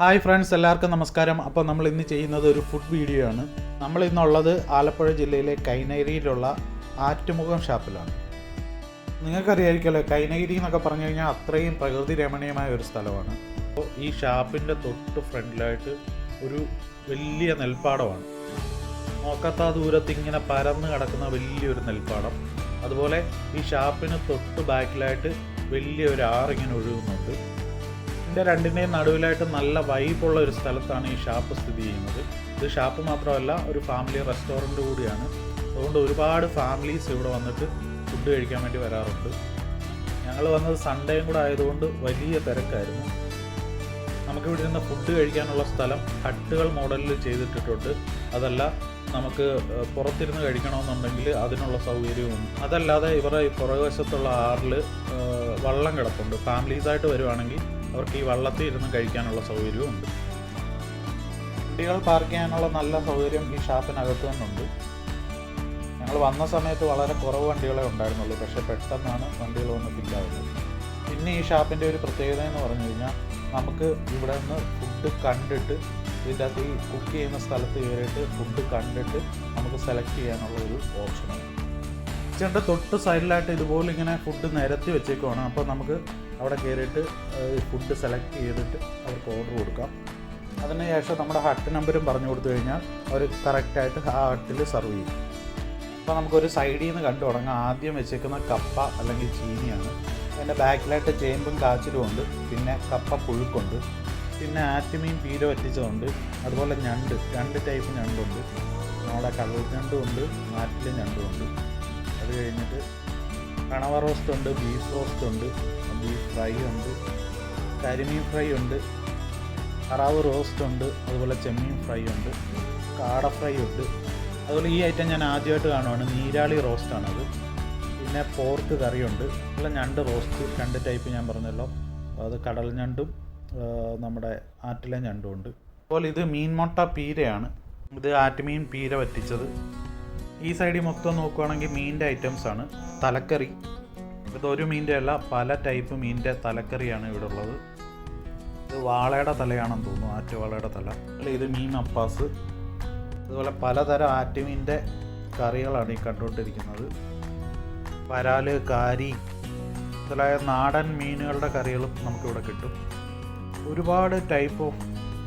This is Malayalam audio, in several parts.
ഹായ് ഫ്രണ്ട്സ് എല്ലാവർക്കും നമസ്കാരം. അപ്പോൾ നമ്മൾ ഇന്ന് ചെയ്യുന്നത് ഒരു ഫുഡ് വീഡിയോ ആണ്. നമ്മൾ ഇന്നുള്ളത് ആലപ്പുഴ ജില്ലയിലെ കൈനഗിരിയിലുള്ള ആറ്റുമുഖം ഷാപ്പിലാണ്. നിങ്ങൾക്കറിയായിരിക്കുമല്ലോ കൈനഗിരി എന്നൊക്കെ പറഞ്ഞു കഴിഞ്ഞാൽ അത്രയും പ്രകൃതി രമണീയമായ ഒരു സ്ഥലമാണ്. അപ്പോൾ ഈ ഷാപ്പിന്റെ തൊട്ട് ഫ്രണ്ടിലായിട്ട് ഒരു വലിയ നെൽപ്പാടമാണ്. നോക്കാത്ത ദൂരത്ത് ഇങ്ങനെ പരന്ന് കിടക്കുന്ന വലിയൊരു നെൽപ്പാടം. അതുപോലെ ഈ ഷാപ്പിന് തൊട്ട് ബാക്കിലായിട്ട് വലിയൊരു ആറിങ്ങനെ ഒഴുകുന്നുണ്ട്. ഇതിന്റെ രണ്ടിന്റെയും നടുവിലായിട്ട് നല്ല വൈബുള്ള ഒരു സ്ഥലത്താണ് ഈ ഷാപ്പ് സ്ഥിതി ചെയ്യുന്നത്. ഇത് ഷാപ്പ് മാത്രമല്ല ഒരു ഫാമിലി റെസ്റ്റോറന്റ് കൂടിയാണ്. അതുകൊണ്ട് ഒരുപാട് ഫാമിലീസ് ഇവിടെ വന്നിട്ട് ഫുഡ് കഴിക്കാൻ വേണ്ടി വരാറുണ്ട്. ഞങ്ങൾ വന്നത് സൺഡേയും കൂടെ ആയതുകൊണ്ട് വലിയ തിരക്കായിരുന്നു. നമുക്ക് ഇവിടെ ഇരുന്ന് ഫുഡ് കഴിക്കാനുള്ള സ്ഥലം ഹട്ടുകൾ മോഡലിൽ ചെയ്തിട്ടിട്ടുണ്ട്. അതല്ല നമുക്ക് പുറത്തിരുന്ന് കഴിക്കണമെന്നുണ്ടെങ്കിൽ അതിനുള്ള സൗകര്യവും. അതല്ലാതെ ഇവരുടെ ഈ പുറകുവശത്തുള്ള ആറിൽ വള്ളം കിടപ്പുണ്ട്. ഫാമിലീസായിട്ട് വരുവാണെങ്കിൽ അവർക്ക് ഈ വള്ളത്തിൽ ഇരുന്ന് കഴിക്കാനുള്ള സൗകര്യവും ഉണ്ട്. വണ്ടികൾ പാർക്ക് ചെയ്യാനുള്ള നല്ല സൗകര്യം ഈ ഷാപ്പിനകത്ത് തന്നെയുണ്ട്. ഞങ്ങൾ വന്ന സമയത്ത് വളരെ കുറവ് വണ്ടികളെ ഉണ്ടായിരുന്നുള്ളൂ. പക്ഷേ പെട്ടെന്നാണ് വണ്ടികൾ വന്ന് ഫില്ലാവുന്നത് പിന്നെ ഈ ഷാപ്പിന്റെ ഒരു പ്രത്യേകത എന്ന് പറഞ്ഞു കഴിഞ്ഞാൽ നമുക്ക് ഇവിടെ നിന്ന് ഫുഡ് കണ്ടിട്ട് ഇതിന്റെ അകത്ത് ഈ കുക്ക് ചെയ്യുന്ന സ്ഥലത്ത് കയറിയിട്ട് ഫുഡ് കണ്ടിട്ട് നമുക്ക് സെലക്ട് ചെയ്യാനുള്ള ഒരു ഓപ്ഷനാണ് കിച്ചന്റെ തൊട്ട് സൈഡിലായിട്ട് ഇതുപോലെ ഇങ്ങനെ ഫുഡ് നിരത്തി വെച്ചേക്കുവാണ്. അപ്പോൾ നമുക്ക് അവിടെ കയറിയിട്ട് ഫുഡ് സെലക്ട് ചെയ്തിട്ട് അവർക്ക് ഓർഡർ കൊടുക്കാം. അതിന് ശേഷം നമ്മുടെ ഹട്ട് നമ്പരും പറഞ്ഞു കൊടുത്തു കഴിഞ്ഞാൽ അവർ കറക്റ്റായിട്ട് ആ ഹട്ടിൽ സെർവ് ചെയ്യും. അപ്പോൾ നമുക്കൊരു സൈഡിൽ നിന്ന് കണ്ടു തുടങ്ങാം. ആദ്യം വെച്ചേക്കുന്ന കപ്പ അല്ലെങ്കിൽ ചീനിയാണ്. അതിന്റെ ബാക്കിലായിട്ട് ചേമ്പും കാച്ചിലും ഉണ്ട്. പിന്നെ കപ്പ പുഴുക്കുണ്ട്. പിന്നെ ആറ്റുമീൻ പീര വറ്റിച്ചതുണ്ട്. അതുപോലെ ഞണ്ട് രണ്ട് ടൈപ്പ് ഞണ്ടുണ്ട്. നമ്മുടെ കടൽ ഞണ്ടും ഉണ്ട് നാട്ടിലെ ഞണ്ടും ഉണ്ട് അത് കഴിഞ്ഞിട്ട് കണവ റോസ്റ്റ് ഉണ്ട് ബീഫ് റോസ്റ്റ് ഉണ്ട് ബീഫ് ഫ്രൈ ഉണ്ട് കരിമീൻ ഫ്രൈ ഉണ്ട് കറാവ് റോസ്റ്റ് ഉണ്ട് അതുപോലെ ചെമ്മീൻ ഫ്രൈ ഉണ്ട് കാട ഫ്രൈ ഉണ്ട്. അതുപോലെ ഈ ഐറ്റം ഞാൻ ആദ്യമായിട്ട് കാണുവാണ്. നീരാളി റോസ്റ്റാണത് പിന്നെ പോർക്ക് കറിയുണ്ട്. ഉള്ള ഞണ്ട് റോസ്റ്റ് രണ്ട് ടൈപ്പ് ഞാൻ പറഞ്ഞല്ലോ. അത് കടൽ ഞണ്ടും നമ്മുടെ ആറ്റിലെ ഞണ്ടും ഉണ്ട്. അതുപോലെ ഇത് മീൻമുട്ട പീരയാണ്. ഇത് ആറ്റുമീൻ പീര വറ്റിച്ചത്. ഈ സൈഡിൽ മൊത്തം നോക്കുവാണെങ്കിൽ മീനിന്റെ ഐറ്റംസ് ആണ്. തലക്കറി. ഇത് ഒരു മീനിന്റെ അല്ല പല ടൈപ്പ് മീനിന്റെ തലക്കറിയാണ് ഇവിടെ ഉള്ളത്. ഇത് വാളയുടെ തലയാണെന്ന് തോന്നുന്നു ആറ്റുവാളയുടെ തല. അല്ല ഇത് മീൻ അപ്പാസ്. അതുപോലെ പലതരം ആറ്റുമീന്റെ കറികളാണ് ഈ കണ്ടുകൊണ്ടിരിക്കുന്നത്. വരാൽ കാരി മുതലായ നാടൻ മീനുകളുടെ കറികളും നമുക്കിവിടെ കിട്ടും. ഒരുപാട് ടൈപ്പ് ഓഫ്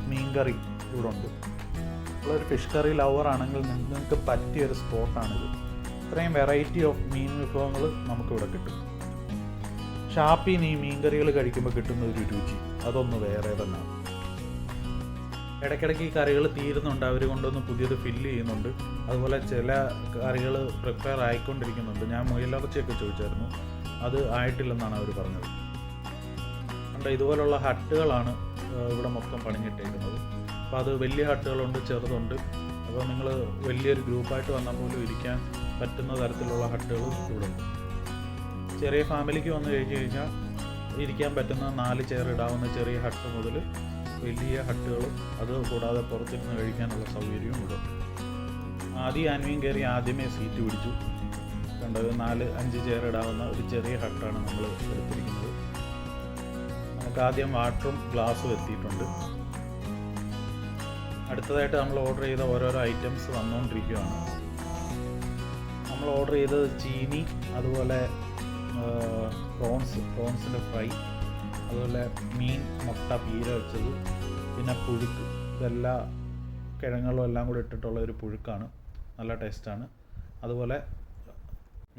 മീൻ കറി ഇവിടെ ഉണ്ട് നമ്മളൊരു ഫിഷ് കറി ലവർ ആണെങ്കിൽ നിങ്ങൾക്ക് പറ്റിയ ഒരു സ്പോട്ടാണിത് ഇത്രയും വെറൈറ്റി ഓഫ് മീൻ വിഭവങ്ങൾ നമുക്കിവിടെ കിട്ടും. ഷാപ്പിൽ നിന്ന് ഈ മീൻകറികൾ കഴിക്കുമ്പോൾ കിട്ടുന്ന ഒരു രുചി. അതൊന്ന് വേറെ തന്നെയാണ്. ഇടയ്ക്കിടയ്ക്ക് ഈ കറികൾ തീരുന്നുണ്ട്. അവർ കൊണ്ടുവന്ന് പുതിയത് ഫില്ല് ചെയ്യുന്നുണ്ട്. അതുപോലെ ചില കറികൾ പ്രിപ്പയർ ആയിക്കൊണ്ടിരിക്കുന്നുണ്ട്. ഞാൻ മുയലിറച്ചിയൊക്കെ ചോദിച്ചായിരുന്നു. അത് ആയിട്ടില്ലെന്നാണ് അവർ പറഞ്ഞത്. കണ്ട ഇതുപോലുള്ള ഹട്ടുകളാണ് ഇവിടെ മൊത്തം പണിഞ്ഞിട്ടേക്കുന്നത്. അപ്പോൾ അത് വലിയ ഹട്ടുകളുണ്ട് ചെറുതുണ്ട്. അപ്പോൾ നിങ്ങൾ വലിയൊരു ഗ്രൂപ്പായിട്ട് വന്നാൽ പോലും ഇരിക്കാൻ പറ്റുന്ന തരത്തിലുള്ള ഹട്ടുകൾ ഇവിടെ ഉണ്ട്. ചെറിയ ഫാമിലിക്ക് വന്നു കഴിഞ്ഞ് കഴിഞ്ഞാൽ ഇരിക്കാൻ പറ്റുന്ന നാല് ചെയർ ഇടാവുന്ന ചെറിയ ഹട്ട് മുതൽ വലിയ ഹട്ടുകളും അത് കൂടാതെ പുറത്തിരുന്ന് കഴിക്കാനുള്ള സൗകര്യവും ഉണ്ട്. ആദ്യം ആൻവിയും കയറി ആദ്യമേ സീറ്റ് പിടിച്ചു. കണ്ടത് നാല് അഞ്ച് ചെയർ ഇടാവുന്ന ഒരു ചെറിയ ഹട്ടാണ് നമ്മൾ എടുത്തിരിക്കുന്നത്. നമുക്ക് ആദ്യം വാട്ടറും ഗ്ലാസ്സും എത്തിയിട്ടുണ്ട്. അടുത്തതായിട്ട് നമ്മൾ ഓർഡർ ചെയ്ത ഓരോരോ ഐറ്റംസ് വന്നുകൊണ്ടിരിക്കുകയാണ് നമ്മൾ ഓർഡർ ചെയ്തത് ചീനി അതുപോലെ പ്രോൺസ് പ്രോൺസിന്റെ ഫ്രൈ അതുപോലെ മീൻ മുട്ട പീര വെച്ചത് പിന്നെ പുഴുക്ക്. ഇതെല്ലാ കിഴങ്ങുകളും എല്ലാം കൂടി ഇട്ടിട്ടുള്ള ഒരു പുഴുക്കാണ്. നല്ല ടേസ്റ്റാണ്. അതുപോലെ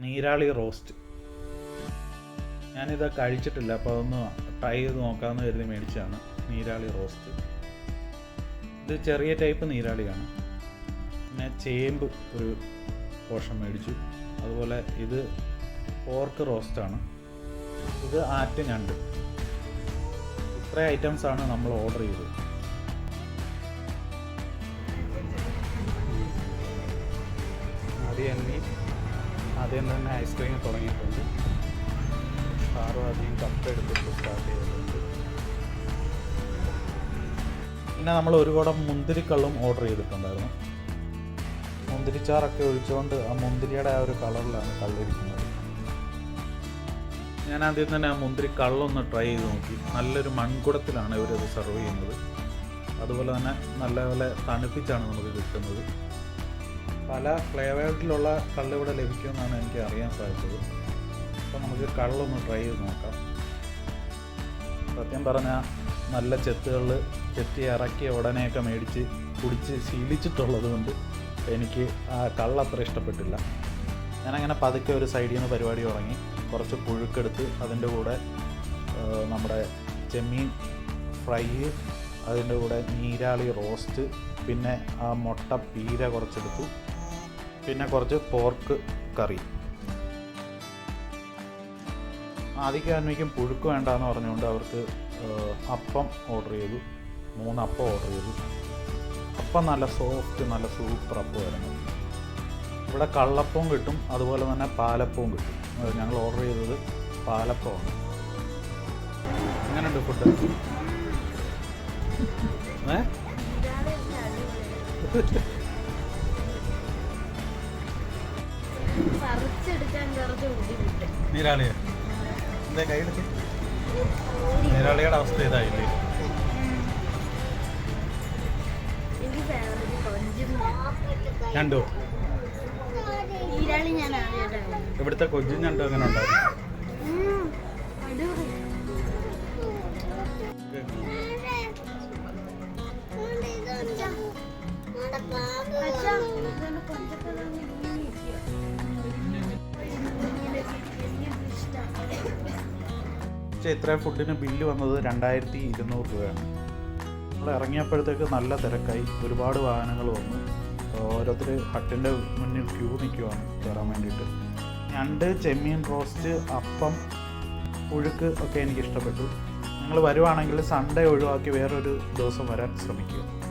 നീരാളി റോസ്റ്റ്. ഞാനിത് കഴിച്ചിട്ടില്ല അപ്പോൾ അതൊന്ന് ട്രൈ ചെയ്ത് നോക്കാമെന്ന് കരുതി മേടിച്ചതാണ് നീരാളി റോസ്റ്റ്. ഇത് ചെറിയ ടൈപ്പ് നീരാളിയാണ്. പിന്നെ ചേമ്പ് ഒരു പോഷൻ മേടിച്ചു. അതുപോലെ ഇത് പോർക്ക് റോസ്റ്റാണ്. ഇത് ആറ്റ് ഞണ്ട് ഇത്ര ആണ് നമ്മൾ ഓർഡർ ചെയ്തത്. ആദ്യം എണ്ണി ആദ്യം തന്നെ ഐസ്ക്രീം തുടങ്ങിയിട്ടുണ്ട്. സാറും ആദ്യം കപ്പ് എടുത്തിട്ട് സ്റ്റാർട്ട് ചെയ്തിട്ടുണ്ട്. പിന്നെ നമ്മൾ ഒരു കുടം മുന്തിരിക്കള്ളും ഓർഡർ ചെയ്തിട്ടുണ്ടായിരുന്നു. മുന്തിരിച്ചാറൊക്കെ ഒഴിച്ചുകൊണ്ട് ആ മുന്തിരിയുടെ ആ ഒരു കളറിലാണ് കള്ളിരിക്കുന്നത്. ഞാൻ ആദ്യം തന്നെ ആ മുന്തിരി കള്ളൊന്ന് ട്രൈ ചെയ്ത് നോക്കി. നല്ലൊരു മൺകുടത്തിലാണ് ഇവരത് സെർവ് ചെയ്യുന്നത്. അതുപോലെ തന്നെ നല്ല പോലെ തണുപ്പിച്ചാണ് നമുക്ക് കിട്ടുന്നത്. പല ഫ്ലേവേഴ്സിലുള്ള കള്ള് ഇവിടെ ലഭിക്കുമെന്നാണ് എനിക്ക് അറിയാൻ സാധിച്ചത്. അപ്പോൾ നമുക്ക് കള്ളൊന്ന് ട്രൈ ചെയ്ത് നോക്കാം. സത്യം പറഞ്ഞാൽ നല്ല ചെത്തുകളിൽ ചെത്തി ഇറക്കിയ ഉടനെയൊക്കെ മേടിച്ച് കുടിച്ച് ശീലിച്ചിട്ടുള്ളത് കൊണ്ട് എനിക്ക് ആ കള്ളത്ര ഇഷ്ടപ്പെട്ടില്ല. ഞാനങ്ങനെ പതുക്കെ ഒരു സൈഡിൽ നിന്ന് പരിപാടി തുടങ്ങി. കുറച്ച് പുഴുക്കെടുത്ത് അതിന്റെ കൂടെ നമ്മുടെ ചെമ്മീൻ ഫ്രൈ അതിന്റെ കൂടെ നീരാളി റോസ്റ്റ് പിന്നെ ആ മുട്ട പീര കുറച്ചെടുത്തു. പിന്നെ കുറച്ച് പോർക്ക് കറി. ആദ്യം അന്വയ്ക്കും പുഴുക്ക് വേണ്ടാന്ന് പറഞ്ഞുകൊണ്ട് അവർക്ക് അപ്പം ഓർഡർ ചെയ്തു. മൂന്ന് അപ്പം ഓർഡർ ചെയ്തു. അപ്പം നല്ല സോഫ്റ്റ് നല്ല സൂപ്പർ അപ്പം അപ്പമായിരുന്നു ഇവിടെ കള്ളപ്പവും കിട്ടും അതുപോലെ തന്നെ പാലപ്പവും കിട്ടും. ഞങ്ങൾ ഓർഡർ ചെയ്തത് പാലപ്പമാണ് എങ്ങനെയുണ്ട് ഫുഡ് ഏ? നീരാളിയ? എന്താ കൈയെടുത്ത് നീരാളിയുടെ അവസ്ഥ ഇതായില്ലേ? എനിക്ക് ഇവിടുത്തെ കൊച്ചു ഞണ്ടും അങ്ങനെ ഉണ്ടാവും ഇത്രയും ഫുഡിന് ബില്ല് വന്നത് രണ്ടായിരത്തി ഇരുന്നൂറ് രൂപയാണ്. നമ്മൾ ഇറങ്ങിയപ്പോഴത്തേക്ക് നല്ല തിരക്കായി. ഒരുപാട് വാഹനങ്ങൾ വന്നു. ഓരോരുത്തർ ഹട്ടിന്റെ മുന്നിൽ ക്യൂ നിൽക്കുവാണ് കയറാൻ വേണ്ടിയിട്ട്. ഞണ്ട് ചെമ്മീൻ റോസ്റ്റ് അപ്പം പുഴുക്ക് ഒക്കെ എനിക്ക് ഇഷ്ടപ്പെട്ടു നിങ്ങൾ വരുവാണെങ്കിൽ സൺഡേ ഒഴിവാക്കി വേറൊരു ദിവസം വരാൻ ശ്രമിക്കുക.